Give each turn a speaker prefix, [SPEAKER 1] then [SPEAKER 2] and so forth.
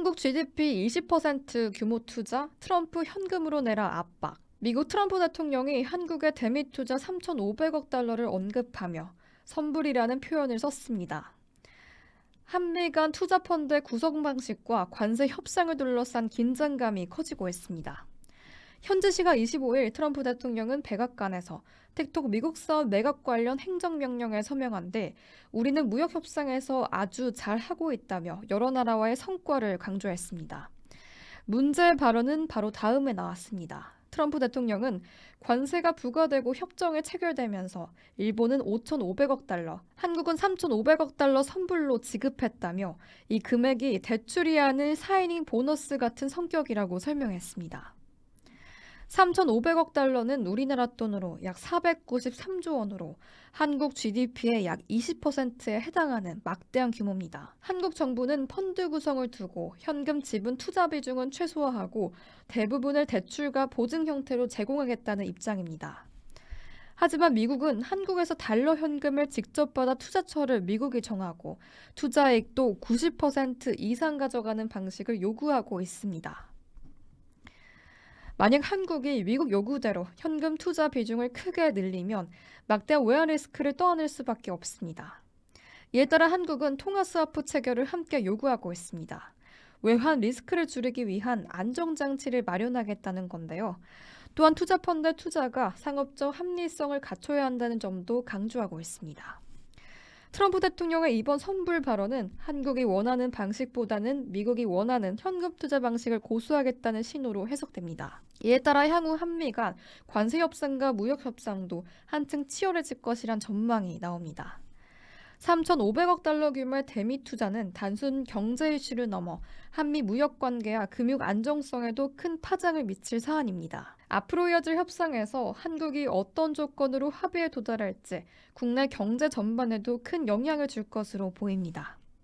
[SPEAKER 1] 한국 GDP 20% 규모 투자, 트럼프 현금으로 내라 압박. 미국 트럼프 대통령이 한국의 대미 투자 3,500억 달러를 언급하며 선불이라는 표현을 썼습니다. 한미 간 투자 펀드의 구성 방식과 관세 협상을 둘러싼 긴장감이 커지고 있습니다. 현지 시각 25일 트럼프 대통령은 백악관에서 틱톡 미국 사업 매각 관련 행정명령에 서명한 뒤 우리는 무역 협상에서 아주 잘 하고 있다며 여러 나라와의 성과를 강조했습니다. 문제의 발언은 바로 다음에 나왔습니다. 트럼프 대통령은 관세가 부과되고 협정이 체결되면서 일본은 5,500억 달러, 한국은 3,500억 달러 선불로 지급했다며 이 금액이 대출이 아닌 사이닝 보너스 같은 성격이라고 설명했습니다. 3,500억 달러는 우리나라 돈으로 약 493조 원으로 한국 GDP의 약 20%에 해당하는 막대한 규모입니다. 한국 정부는 펀드 구성을 두고 현금 지분 투자 비중은 최소화하고 대부분을 대출과 보증 형태로 제공하겠다는 입장입니다. 하지만 미국은 한국에서 달러 현금을 직접 받아 투자처를 미국이 정하고 투자액도 90% 이상 가져가는 방식을 요구하고 있습니다. 만약 한국이 미국 요구대로 현금 투자 비중을 크게 늘리면 막대한 외환 리스크를 떠안을 수밖에 없습니다. 이에 따라 한국은 통화스와프 체결을 함께 요구하고 있습니다. 외환 리스크를 줄이기 위한 안정장치를 마련하겠다는 건데요. 또한 투자펀드 투자가 상업적 합리성을 갖춰야 한다는 점도 강조하고 있습니다. 트럼프 대통령의 이번 선불 발언은 한국이 원하는 방식보다는 미국이 원하는 현금 투자 방식을 고수하겠다는 신호로 해석됩니다. 이에 따라 향후 한미 간 관세 협상과 무역 협상도 한층 치열해질 것이란 전망이 나옵니다. 3,500억 달러 규모의 대미 투자는 단순 경제 이슈를 넘어 한미 무역 관계와 금융 안정성에도 큰 파장을 미칠 사안입니다. 앞으로 이어질 협상에서 한국이 어떤 조건으로 합의에 도달할지 국내 경제 전반에도 큰 영향을 줄 것으로 보입니다.